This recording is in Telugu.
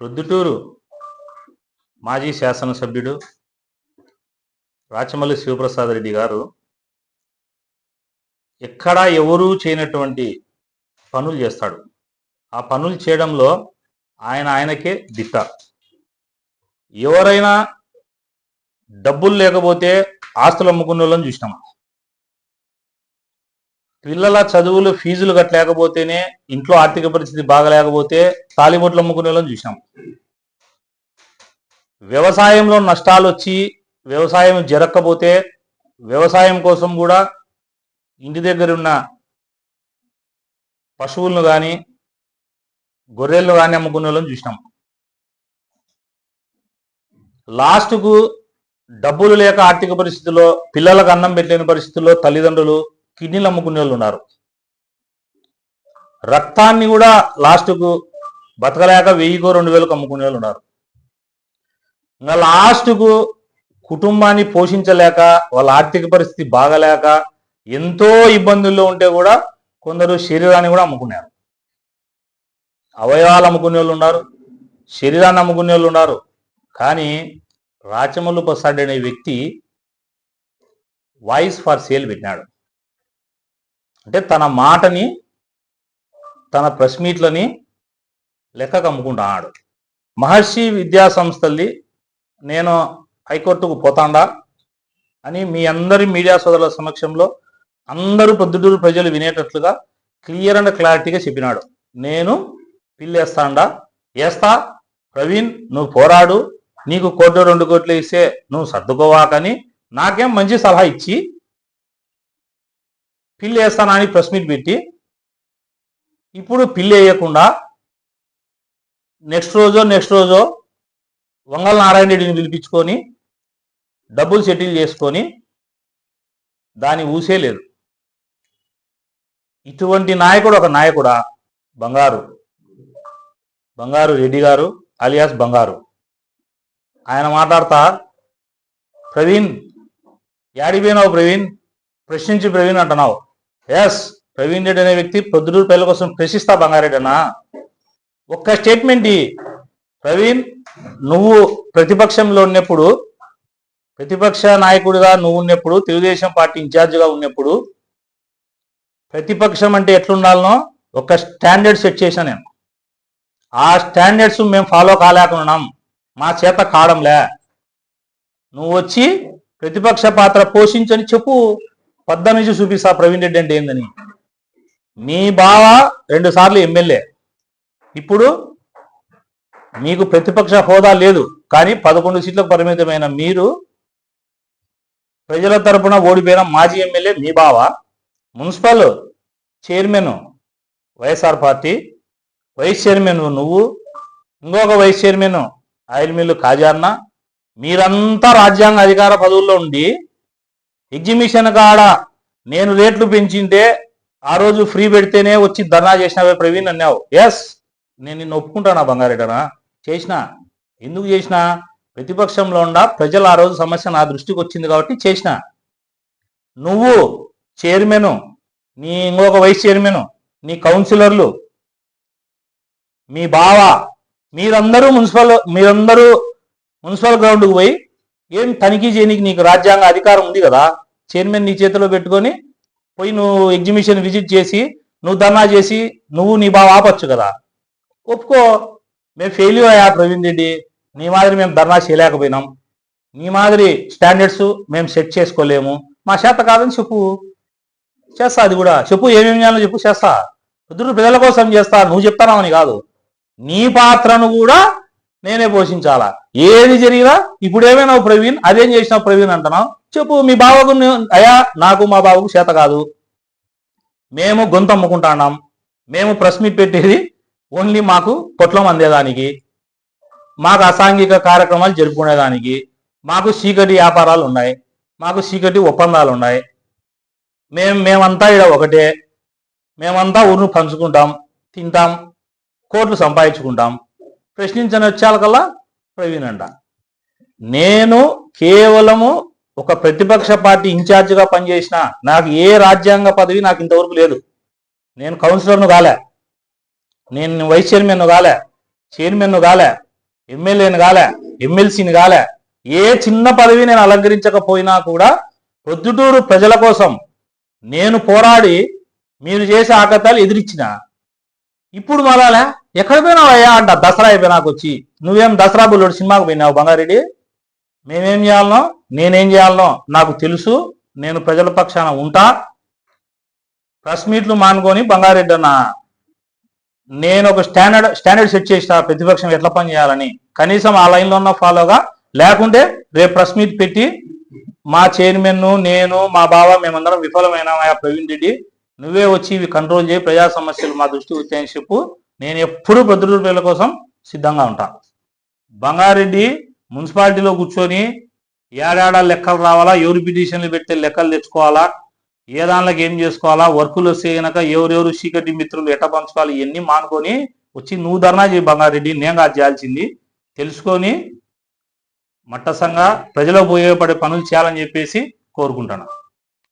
ప్రొద్దుటూరు మాజీ శాసనసభ్యుడు రాచమల్లి శివప్రసాద్ రెడ్డి గారు ఎక్కడా ఎవరూ చేయనటువంటి పనులు చేస్తాడు. ఆ పనులు చేయడంలో ఆయన ఆయనకే దిట్ట. ఎవరైనా డబ్బులు లేకపోతే ఆస్తులు అమ్ముకునే వాళ్ళని చూసినామా? పిల్లల చదువులు ఫీజులు కట్టలేకపోతేనే ఇంట్లో ఆర్థిక పరిస్థితి బాగలేకపోతే తాలిబొట్లు అమ్ముకునే వాళ్ళని చూసినాం వ్యవసాయంలో నష్టాలు వచ్చి వ్యవసాయం జరగకపోతే వ్యవసాయం కోసం కూడా ఇంటి దగ్గర ఉన్న పశువులను కానీ గొర్రెలను కానీ అమ్ముకునే వాళ్ళని చూసినాం లాస్ట్కు డబ్బులు లేక ఆర్థిక పరిస్థితుల్లో పిల్లలకు అన్నం పెట్టలేని పరిస్థితుల్లో తల్లిదండ్రులు కిడ్నీలు అమ్ముకునే వాళ్ళు ఉన్నారు. రక్తాన్ని కూడా లాస్ట్కు బతకలేక వెయ్యికో రెండు వేలకు అమ్ముకునే వాళ్ళు ఉన్నారు. ఇంకా లాస్ట్కు కుటుంబాన్ని పోషించలేక వాళ్ళ ఆర్థిక పరిస్థితి బాగలేక ఎంతో ఇబ్బందుల్లో ఉంటే కూడా కొందరు శరీరాన్ని కూడా అమ్ముకున్నారు. అవయవాలు అమ్ముకునే వాళ్ళు ఉన్నారు శరీరాన్ని అమ్ముకునే వాళ్ళు ఉన్నారు. కానీ రాచమల్లు ప్రసాద్ అనే వ్యక్తి వాయిస్ ఫర్ సేల్ పెట్టినాడు. అంటే తన మాటని తన ప్రెస్ మీట్లని లెక్క కమ్ముకుంటున్నాడు. మహర్షి విద్యా సంస్థల్ని నేను హైకోర్టుకు పోతాండా అని మీ అందరి మీడియా సోదరుల సమక్షంలో అందరూ పొద్దుటూరు ప్రజలు వినేటట్లుగా క్లియర్ అండ్ క్లారిటీగా చెప్పినాడు. నేను పిల్లేస్తాండా. వేస్తా ప్రవీణ్ నువ్వు పోరాడు. నీకు కోట్లు రెండు కోట్లు ఇస్తే నువ్వు సర్దుకోవాకని నాకేం మంచి సలహా ఇచ్చి పిల్లి వేస్తానని ప్రెస్ మీట్ పెట్టి ఇప్పుడు పిల్లి వేయకుండా నెక్స్ట్ రోజో నెక్స్ట్ రోజో వంగల నారాయణ రెడ్డిని పిలిపించుకొని డబ్బులు సెటిల్ చేసుకొని దాని ఊసే లేదు. ఇటువంటి నాయకుడు ఒక నాయకుడా? బంగారు. బంగారు రెడ్డి గారు అలియాస్ బంగారు. ఆయన మాట్లాడతా ప్రవీణ్ యాడిపోయినావు ప్రవీణ్? ప్రశ్నించి ప్రవీణ్ అంటున్నావు. ఎస్ ప్రవీణ్ రెడ్డి అనే వ్యక్తి పొద్దుటూరు పిల్లల కోసం ప్రశ్నిస్తా బంగారెడ్డి అన్నా. ఒక్క స్టేట్మెంట్ ఈ ప్రవీణ్ నువ్వు ప్రతిపక్షంలో ఉన్నప్పుడు ప్రతిపక్ష నాయకుడిగా నువ్వు ఉన్నప్పుడు తెలుగుదేశం పార్టీ ఇన్ఛార్జిగా ఉన్నప్పుడు ప్రతిపక్షం అంటే ఎట్లుండాలనో ఒక స్టాండర్డ్ సెట్ చేశాను నేను. ఆ స్టాండర్డ్స్ మేము ఫాలో కాలేకున్నాం. మా చేత కావడంలే. నువ్వు వచ్చి ప్రతిపక్ష పాత్ర పోషించని చెప్పు. పద్ద నుంచి చూపిస్తా ప్రవీణ్ రెడ్డి అంటే ఏందని? మీ బావ రెండు సార్లు ఎమ్మెల్యే. ఇప్పుడు మీకు ప్రతిపక్ష హోదా లేదు కానీ పదకొండు సీట్లకు పరిమితమైన మీరు ప్రజల తరపున ఓడిపోయిన మాజీ ఎమ్మెల్యే మీ బావ municipal chairman YSR party vice chairman నువ్వు ఇంకొక వైస్ చైర్మన్ ఆయిల్ మిల్లు కాజాన్న మీరంతా రాజ్యాంగ అధికార పదవుల్లో ఉండి ఎగ్జిబిషన్ కాడ నేను రేట్లు పెంచింటే ఆ రోజు ఫ్రీ పెడితేనే వచ్చి ధర్నా చేసినావే ప్రవీణ్ అన్నావు. ఎస్ నేను నిన్ను ఒప్పుకుంటానా బంగారెడ్డనా? చేసిన. ఎందుకు చేసిన? ప్రతిపక్షంలో ఉండ ప్రజలు ఆ రోజు సమస్య నా దృష్టికి వచ్చింది కాబట్టి చేసిన. నువ్వు చైర్మన్ నీ ఇంకొక వైస్ చైర్మన్ నీ కౌన్సిలర్లు మీ బావ మీరందరూ మున్సిపల్ మీరందరూ మున్సిపల్ గ్రౌండ్కి పోయి ఏం తనిఖీ చేయనికి నీకు రాజ్యాంగ అధికారం ఉంది కదా? చైర్మన్ నీ చేతిలో పెట్టుకొని పోయి నువ్వు ఎగ్జిబిషన్ విజిట్ చేసి నువ్వు ధర్నా చేసి నువ్వు నీ బావ ఆపచ్చు కదా? ఒప్పుకో. మేము ఫెయిల్యూర్ అయ్యా ప్రవీణ్ రెడ్డి. నీ మాదిరి మేము ధర్నా చేయలేకపోయినాం. నీ మాదిరి స్టాండర్డ్స్ మేము సెట్ చేసుకోలేము. మా చేత కాదని చెప్పు. చేస్తా అది కూడా. చెప్పు ఏమేమి చేయాలో చెప్పు చేస్తా. పొద్దురు ప్రజల కోసం చేస్తా. నువ్వు చెప్తానావని కాదు. నీ పాత్రను కూడా నేనే పోషించాలా? ఏది జరిగినా ఇప్పుడేమైనా ప్రవీణ్ అదేం చేసినావు ప్రవీణ్ అంటున్నావు చెప్పు మీ బావకు అయా అయ్యా నాకు మా బావకు చేత కాదు. మేము గొంతు అమ్ముకుంటున్నాం. మేము ప్రెస్ మీట్ పెట్టేది ఓన్లీ మాకు పొట్లం అందేదానికి. మాకు అసాంఘిక కార్యక్రమాలు జరుపుకునేదానికి. మాకు చీకటి వ్యాపారాలు ఉన్నాయి. మాకు చీకటి ఒప్పందాలు ఉన్నాయి. మేము మేమంతా ఇక్కడ ఒకటే. మేమంతా ఊరిని పంచుకుంటాం తింటాం కోట్లు సంపాదించుకుంటాం. ప్రశ్నించని వచ్చాకల్లా ప్రవీణ్ నేను కేవలము ఒక ప్రతిపక్ష పార్టీ ఇన్ఛార్జిగా పనిచేసిన నాకు ఏ రాజ్యాంగ పదవి నాకు ఇంతవరకు లేదు. నేను కౌన్సిలర్ను కాలే. నేను వైస్ చైర్మన్ను కాలే. చైర్మన్ను కాలే. ఎమ్మెల్యేని కాలే. ఎమ్మెల్సీని కాలే. ఏ చిన్న పదవి నేను అలంకరించకపోయినా కూడా ప్రొద్దుటూరు ప్రజల కోసం నేను పోరాడి మీరు చేసే ఆకతాలు ఎదిరించిన ఇప్పుడు మళ్ళా ఎక్కడ పోయినావయ్యా అంట. దసరా అయిపోయినాకు వచ్చి. నువ్వేం దసరా బుల్లుడు సినిమాకు పోయినావు బంగారెడ్డి? మేమేం చేయాలనో నేనేం చేయాలనో నాకు తెలుసు. నేను ప్రజల పక్షాన ఉంటా. ప్రెస్ మీట్లు మానుకొని బంగారెడ్డి అన్న నేను ఒక స్టాండర్డ్ స్టాండర్డ్ సెట్ చేసిన ప్రతిపక్షం ఎట్లా పని చేయాలని. కనీసం ఆ లైన్లో ఉన్న ఫాలోగా లేకుంటే రేపు ప్రెస్ మీట్ పెట్టి మా చైర్మన్ నేను మా బావ మేమందరం విఫలమైనామయ్యా ప్రవీణ్ రెడ్డి. నువ్వే వచ్చి ఇవి కంట్రోల్ చేయి. ప్రజా సమస్యలు మా దృష్టి వచ్చాయని చెప్పు. నేను ఎప్పుడు భద్రుడు పిల్లల కోసం సిద్ధంగా ఉంటా. బంగారెడ్డి మున్సిపాలిటీలో కూర్చొని ఏడాడ లెక్కలు రావాలా ఎవరు పిటిషన్లు పెడితే లెక్కలు తెచ్చుకోవాలా ఏ దానిలోకి ఏం చేసుకోవాలా వర్కులు వస్తే కనుక ఎవరెవరు చీకటి మిత్రులు ఎట్ట పంచుకోవాలి ఇవన్నీ మానుకొని వచ్చి నువ్వు ధర్నా చేయి బంగారెడ్డి నేను కాదు చేయాల్సింది. తెలుసుకొని మట్టసంగా ప్రజలకు ఉపయోగపడే పనులు చేయాలని చెప్పేసి కోరుకుంటున్నాను